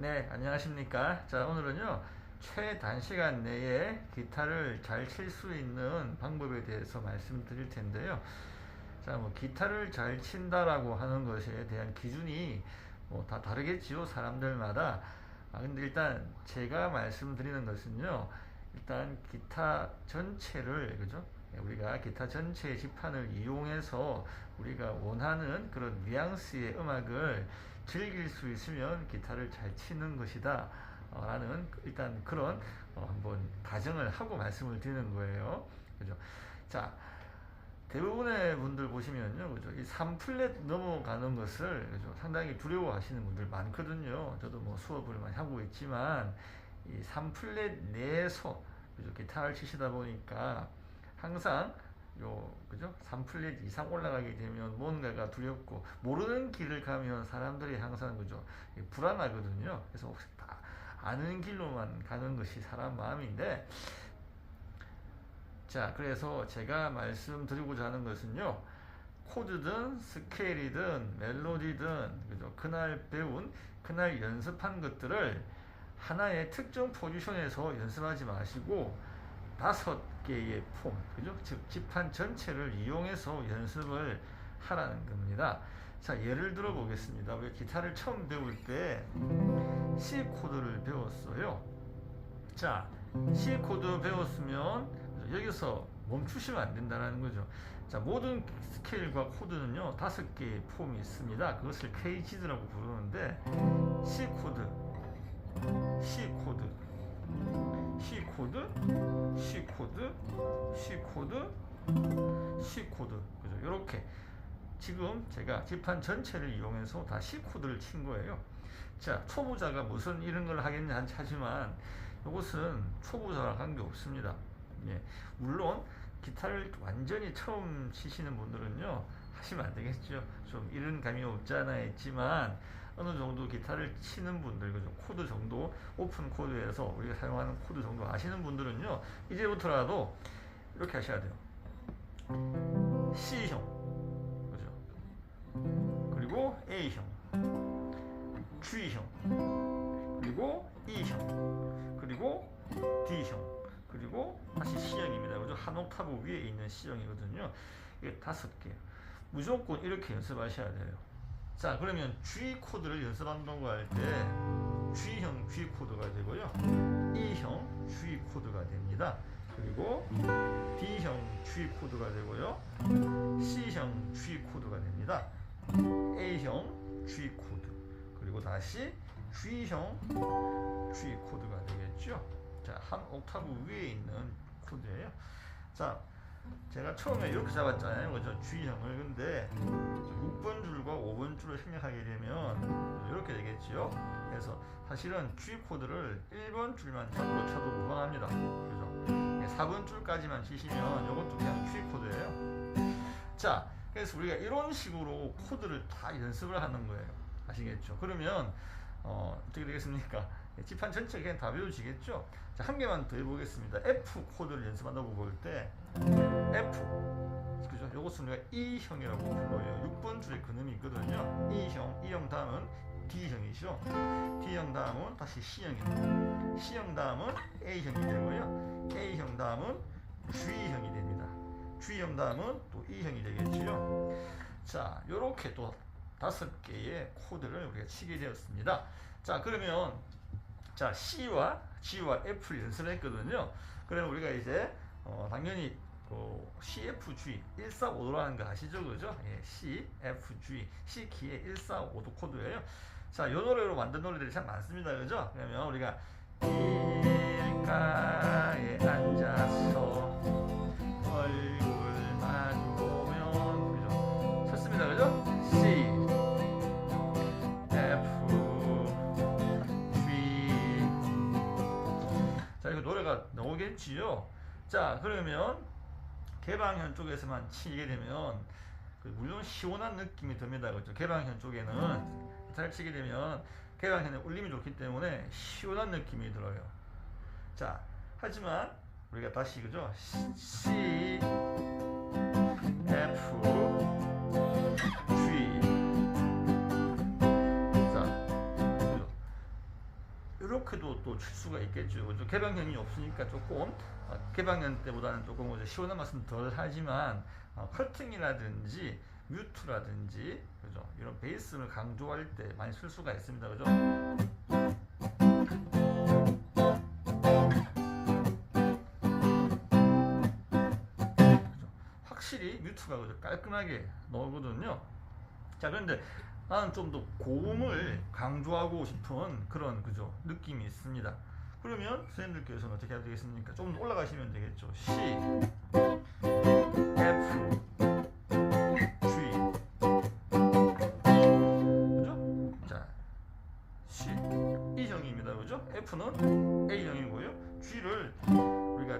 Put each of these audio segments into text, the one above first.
네, 안녕하십니까. 자, 오늘은요, 최단시간 내에 기타를 잘 칠 수 있는 방법에 대해서 말씀드릴 텐데요. 자, 뭐, 기타를 잘 친다라고 하는 것에 대한 기준이 뭐 다 다르겠지요, 사람들마다. 아, 근데 일단 제가 말씀드리는 것은요, 일단 기타 전체를, 그죠? 네, 우리가 기타 전체의 지판을 이용해서 우리가 원하는 그런 뉘앙스의 음악을 즐길 수 있으면 기타를 잘 치는 것이다. 어, 라는 일단 그런 어, 한번 가정을 하고 말씀을 드리는 거예요. 그죠? 자, 대부분의 분들 보시면요, 그죠? 이 3플랫 넘어가는 것을 그죠? 상당히 두려워하시는 분들 많거든요. 저도 뭐 수업을 많이 하고 있지만 이 3플랫 내에서 그죠? 기타를 치시다 보니까 항상 요 그죠? 3플랫 이상 올라가게 되면 뭔가가 두렵고 모르는 길을 가면 사람들이 항상 그죠? 이 불안하거든요. 그래서 혹시 다 아는 길로만 가는 것이 사람 마음인데 자, 그래서 제가 말씀드리고자 하는 것은요. 코드든 스케일이든 멜로디든 그죠? 그날 배운 그날 연습한 것들을 하나의 특정 포지션에서 연습하지 마시고 다섯 개의 폼, 그죠? 즉 지판 전체를 이용해서 연습을 하라는 겁니다. 자, 예를 들어 보겠습니다. 우리 기타를 처음 배울 때 C 코드를 배웠어요. 자, C 코드 배웠으면 여기서 멈추시면 안 된다는 거죠. 자, 모든 스케일과 코드는요, 다섯 개의 폼이 있습니다. 그것을 케이지드라고 부르는데, C 코드, C 코드, C 코드, C 코드, C 코드, C 코드, 그죠? 이렇게 지금 제가 지판 전체를 이용해서 다 C 코드를 친 거예요. 자, 초보자가 무슨 이런 걸 하겠냐 하지만 이것은 초보자와 관계 없습니다. 예, 물론 기타를 완전히 처음 치시는 분들은요 하시면 안 되겠죠. 좀 이런 감이 없지 않아 있지만 어느 정도 기타를 치는 분들, 그죠? 코드 정도, 오픈 코드에서 우리가 사용하는 코드 정도 아시는 분들은요, 이제부터라도 이렇게 하셔야 돼요. C형, 그죠? 그리고 A형, G형, 그리고 E형, 그리고 D형, 그리고 다시 C형입니다. 그죠? 한 옥타브 위에 있는 C형이거든요. 이게 다섯 개. 무조건 이렇게 연습하셔야 돼요. 자, 그러면 G 코드를 연습한다고 할 때 G형 G 코드가 되고요. E형 G 코드가 됩니다. 그리고 D형 G 코드가 되고요. C형 G 코드가 됩니다. A형 G 코드. 그리고 다시 G형 G 코드가 되겠죠. 자, 한 옥타브 위에 있는 코드예요. 자, 제가 처음에 이렇게 잡았잖아요. 그죠? G형을. 근데 6번 줄과 5번 줄을 생략하게 되면 이렇게 되겠지요. 그래서 사실은 G 코드를 1번 줄만 잡고 쳐도 무방합니다. 그죠? 4번 줄까지만 치시면 이것도 그냥 G 코드예요. 자, 그래서 우리가 이런 식으로 코드를 다 연습을 하는 거예요. 아시겠죠? 그러면 어, 어떻게 되겠습니까? 지판 전체 그냥 다 외워지겠죠? 자, 한 개만 더 해보겠습니다. F 코드를 연습한다고 볼 때 F 그죠? 요것은 우리가 E형이라고 불러요. 6번 줄에 그놈이 있거든요. E형, E형 다음은 D형이죠. D형 다음은 다시 C형입니다. C형 다음은 A형이 되고요. A형 다음은 G형이 됩니다. G형 다음은 또 E형이 되겠지요. 자, 요렇게 또 다섯 개의 코드를 우리가 치게 되었습니다. 자, 그러면 자 C와 G와 F를 연습했거든요. 그러면 우리가 이제 어, 당연히 그 CFG 145도라는 거 아시죠, 그죠? 예, CFG C 키의 145도 코드예요. 자, 이 노래로 만든 노래들이 참 많습니다, 그죠? 그러면 우리가 길가에 앉아서 얼굴 마주보면 그죠? 좋습니다, 그죠? 나오겠지요? 자 그러면 개방현 쪽에서만 치게 되면 그 물론 시원한 느낌이 듭니다. 그죠? 개방현 쪽에는 기타를 치게 되면 개방현에 울림이 좋기 때문에 시원한 느낌이 들어요. 자 하지만 우리가 다시 그죠? C F 이렇게도 또 칠 수가 있겠죠. 개방형이 없으니까 조금 어, 개방형 때보다는 조금 시원한 맛은 덜 하지만 어, 커팅이라든지 뮤트라든지 그죠? 이런 베이스를 강조할 때 많이 쓸 수가 있습니다. 그죠? 확실히 뮤트가? 깔끔하게 나오거든요. 자 그런데 나는 좀 더 고음을 강조하고 싶은 그런 그죠 느낌이 있습니다. 그러면 선생님들께서는 어떻게 해야 되겠습니까? 조금 더 올라가시면 되겠죠. C, F, G, C E형입니다, 그죠? F는 A형이고요. G를 우리가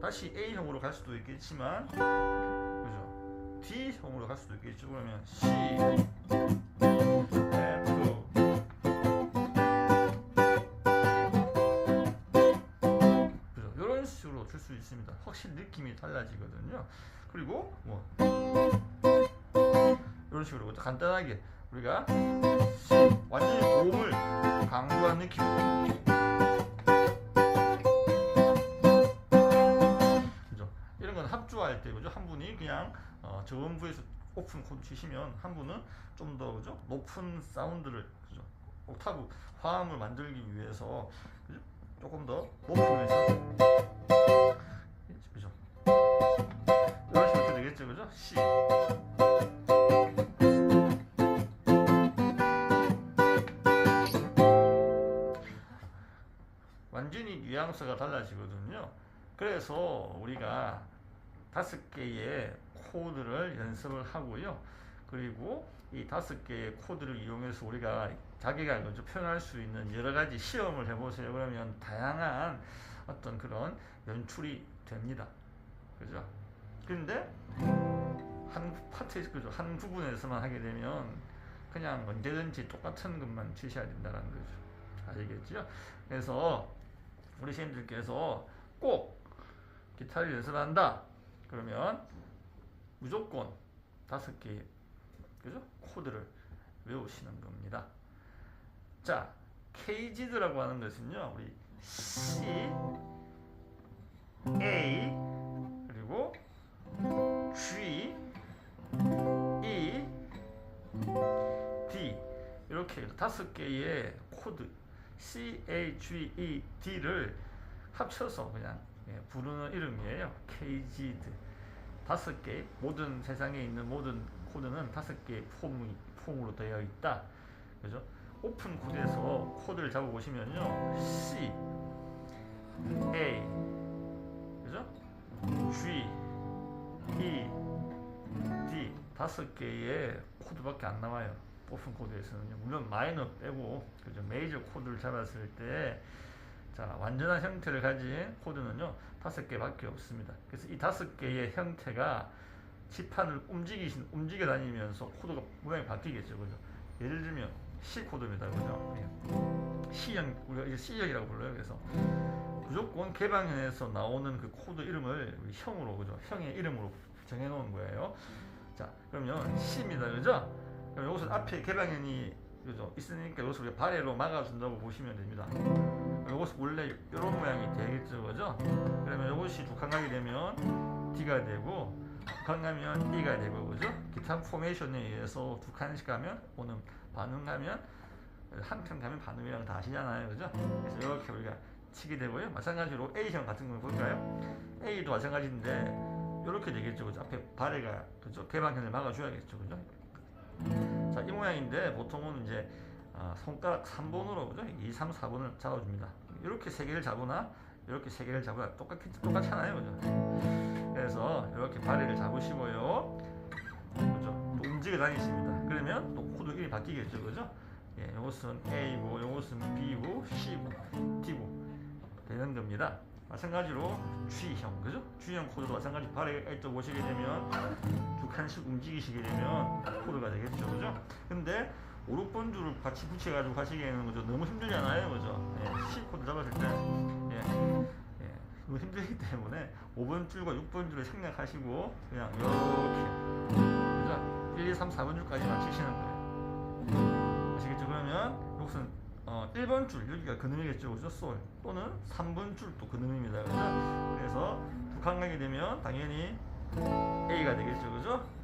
다시 A형으로 갈 수도 있겠지만? D형으로 갈 수도 있겠죠. 그러면 C, F, 그죠? 이런 식으로 줄 수 있습니다. 확실히 느낌이 달라지거든요. 그리고 뭐 이런 식으로 간단하게 우리가 완전히 고음을 강조한 느낌으로 그냥 어, 저음부에서 오픈 코드 치시면 한 분은 좀 더 그죠? 높은 사운드를 그죠? 옥타브 화음을 만들기 위해서 그죠? 조금 더 높으면서 그죠? 이런 식으로 되겠죠, 그죠? C. 완전히 뉘앙스가 달라지거든요. 그래서 우리가 다섯 개의 코드를 연습을 하고요. 그리고 이 다섯 개의 코드를 이용해서 우리가 자기가 먼저 표현할 수 있는 여러 가지 시험을 해보세요. 그러면 다양한 어떤 그런 연출이 됩니다. 그죠? 근데 한 파트, 그죠? 한 부분에서만 하게 되면 그냥 언제든지 똑같은 것만 치셔야 된다는 거죠. 아시겠죠? 그래서 우리 선생님들께서 꼭 기타를 연습한다. 그러면 무조건 다섯 개의 그죠? 코드를 외우시는 겁니다. 자, 케이지드라고 하는 것은요. 우리 C, A 그리고 G, E, D 이렇게 다섯 개의 코드 C, A, G, E, D를 합쳐서 그냥 예, 부르는 이름이에요. 케이지드. 다섯 개 모든 세상에 있는 모든 코드는 다섯 개의 폼이 폼으로 되어 있다. 그죠? 오픈 코드에서 코드를 잡아 보시면요. C, A, 그죠? G, E, D 다섯 개의 코드밖에 안 나와요. 오픈 코드에서는요. 물론 마이너 빼고 그죠? 메이저 코드를 잡았을 때 자, 완전한 형태를 가진 코드는요, 다섯 개밖에 없습니다. 그래서 이 다섯 개의 형태가 지판을 움직이신, 움직여 다니면서 코드가 모양이 바뀌겠죠. 그죠? 예를 들면 C 코드입니다. 그죠? 예. C형, 우리가 이제 C형이라고 불러요. 그래서 무조건 개방현에서 나오는 그 코드 이름을 형으로, 그죠? 형의 이름으로 정해 놓은 거예요. 자, 그러면 C입니다. 그죠? 그럼 여기서 앞에 개방현이 그죠? 있으니까 우리가 발해로 막아준다고 보시면 됩니다. 요것이 원래 이런 모양이 되겠죠, 그죠? 그러면 요것이 두칸 가게 되면 D가 되고 두칸 가면 E가 되고, 그죠? 기타 포메이션에 의해서 두 칸씩 가면 오는 반응 가면 한 칸 가면 반응이랑 다 아시잖아요, 그죠? 그래서 이렇게 우리가 치게 되고요. 마찬가지로 A형 같은 걸 볼까요? A도 마찬가지인데 이렇게 되겠죠, 그죠? 앞에 발해가 그죠? 개방현을 막아줘야겠죠, 그죠? 모양인데 보통은 이제 아, 손가락 3번으로 그죠? 2, 3, 4번을 잡아줍니다. 이렇게 세 개를 잡으나 이렇게 세 개를 잡으나 똑같 똑같잖아요, 그죠? 그래서 이렇게 발을 잡으시고요, 그죠? 또 움직여 다니십니다. 그러면 또 코드 이름이 바뀌겠죠, 그죠? 예, 이것은 A고, 이것은 B고, C고, D고 되는 겁니다. 마찬가지로 G형, 그죠? G형 코드도 마찬가지 발에 또 보시게 되면 두 칸씩 움직이시게 되면 코드가 되겠죠, 그죠? 근데 5, 6번 줄을 같이 붙여가지고 가시기에는 그죠? 너무 힘들잖아요, 그죠? 예, C 코드 잡았을 때, 예, 예, 너무 힘들기 때문에 5번 줄과 6번 줄을 생략하시고 그냥 이렇게, 그죠? 1, 2, 3, 4번 줄까지만 치시는 거예요. 아시겠죠? 그러면 이것은 어, 1번 줄 여기가 근음이겠죠 그죠 솔 또는 3번 줄도 근음입니다 그죠 그래서 두칸 가게 되면 당연히 A가 되겠죠 그죠?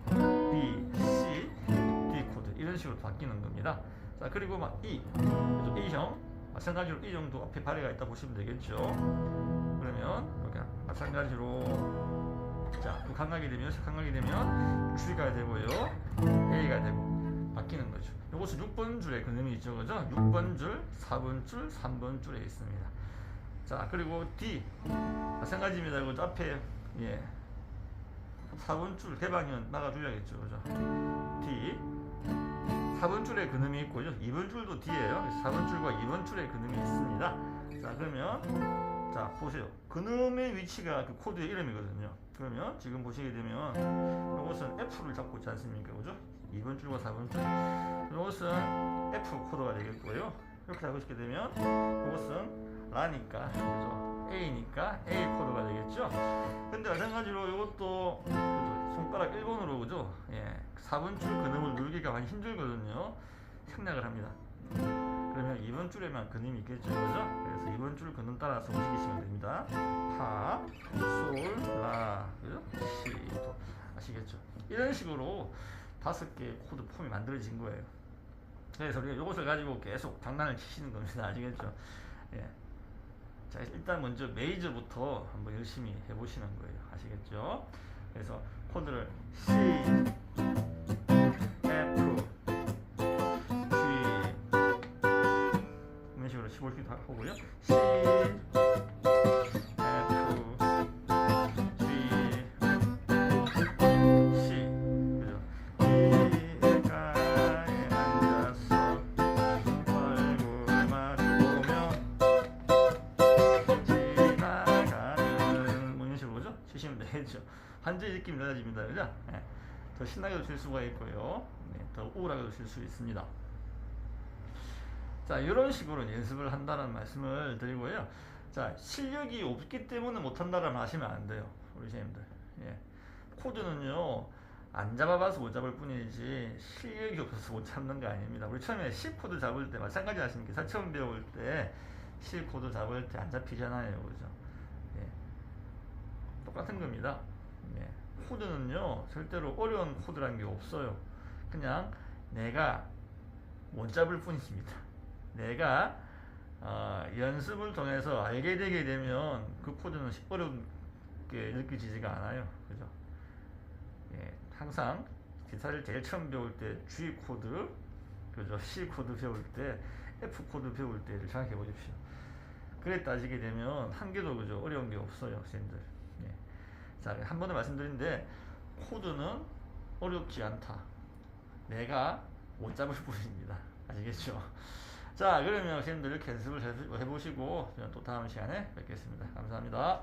B, C, D 코드. 이런 식으로 바뀌는 겁니다. 자 그리고 막 E. 그죠? A형 마찬가지로 이 정도 앞에 발해가 있다 보시면 되겠죠? 그러면 이렇게 마찬가지로 자, 두칸 가게 되면 세칸 가게 되면 G가 되고요. A가 되고 156번 줄에 그놈이 있죠. 그죠? 6번 줄, 4번 줄, 3번 줄에 있습니다. 자, 그리고 D. 마찬가지입니다. 그 앞에, 예. 4번 줄 대방면 막아줘야겠죠. 그죠? D. 4번 줄에 그놈이 있고요. 2번 줄도 D에요. 4번 줄과 2번 줄에 그놈이 있습니다. 자, 그러면 자 보세요. 근음의 위치가 그 코드의 이름이거든요. 그러면 지금 보시게 되면 이것은 F를 잡고 있지 않습니까? 그죠? 2번 줄과 4번 줄. 이것은 F 코드가 되겠고요. 이렇게 잡고 있게 되면 이것은 라니까 그죠? A니까 A 코드가 되겠죠? 근데 마찬가지로 이것도 그죠? 손가락 1번으로 그죠? 예. 4번 줄 근음을 누르기가 많이 힘들거든요. 생략을 합니다 그러면 2번 줄에만 근음이 있겠죠? 그죠? 그래서 2번 줄 근음 따라서 움직이시면 됩니다. 파, 솔, 라 그죠? 시, 도. 아시겠죠? 이런 식으로 다섯 개의 코드 폼이 만들어진 거예요. 그래서 우리가 이것을 가지고 계속 장난을 치시는 겁니다. 아시겠죠? 예. 자 일단 먼저 메이저부터 한번 열심히 해보시는 거예요. 아시겠죠? 그래서 코드를 C 치시면 되겠죠. 한자의 느낌이 달라집니다. 그죠? 예. 더 신나게도 칠 수가 있고요. 네, 더 우울하게도 칠 수 있습니다. 자, 이런 식으로 연습을 한다는 말씀을 드리고요. 자, 실력이 없기 때문에 못한다라는 말 하시면 안 돼요. 우리 선생님들. 예. 코드는요, 안 잡아봐서 못 잡을 뿐이지, 실력이 없어서 못 잡는 거 아닙니다. 우리 처음에 C 코드 잡을 때 마찬가지 하십니까? 사 처음 배울 때 C 코드 잡을 때 안 잡히잖아요. 그죠? 예. 똑같은 겁니다. 예. 코드는요, 절대로 어려운 코드라는 게 없어요. 그냥 내가 못 잡을 뿐입니다. 내가 어, 연습을 통해서 알게 되게 되면 그 코드는 어렵게 느껴지지가 않아요. 그죠? 예, 항상 기타를 제일 처음 배울 때 G 코드, 그죠? C 코드 배울 때 F 코드 배울 때를 생각해 보십시오. 그래 따지게 되면 한 개도 그죠? 어려운 게 없어요, 학생들. 예. 자, 한 번 더 말씀드린데 코드는 어렵지 않다. 내가 못 잡을 뿐입니다. 아시겠죠? 자, 그러면 선생님들 이렇게 연습을 해- 해보시고 또 다음 시간에 뵙겠습니다. 감사합니다.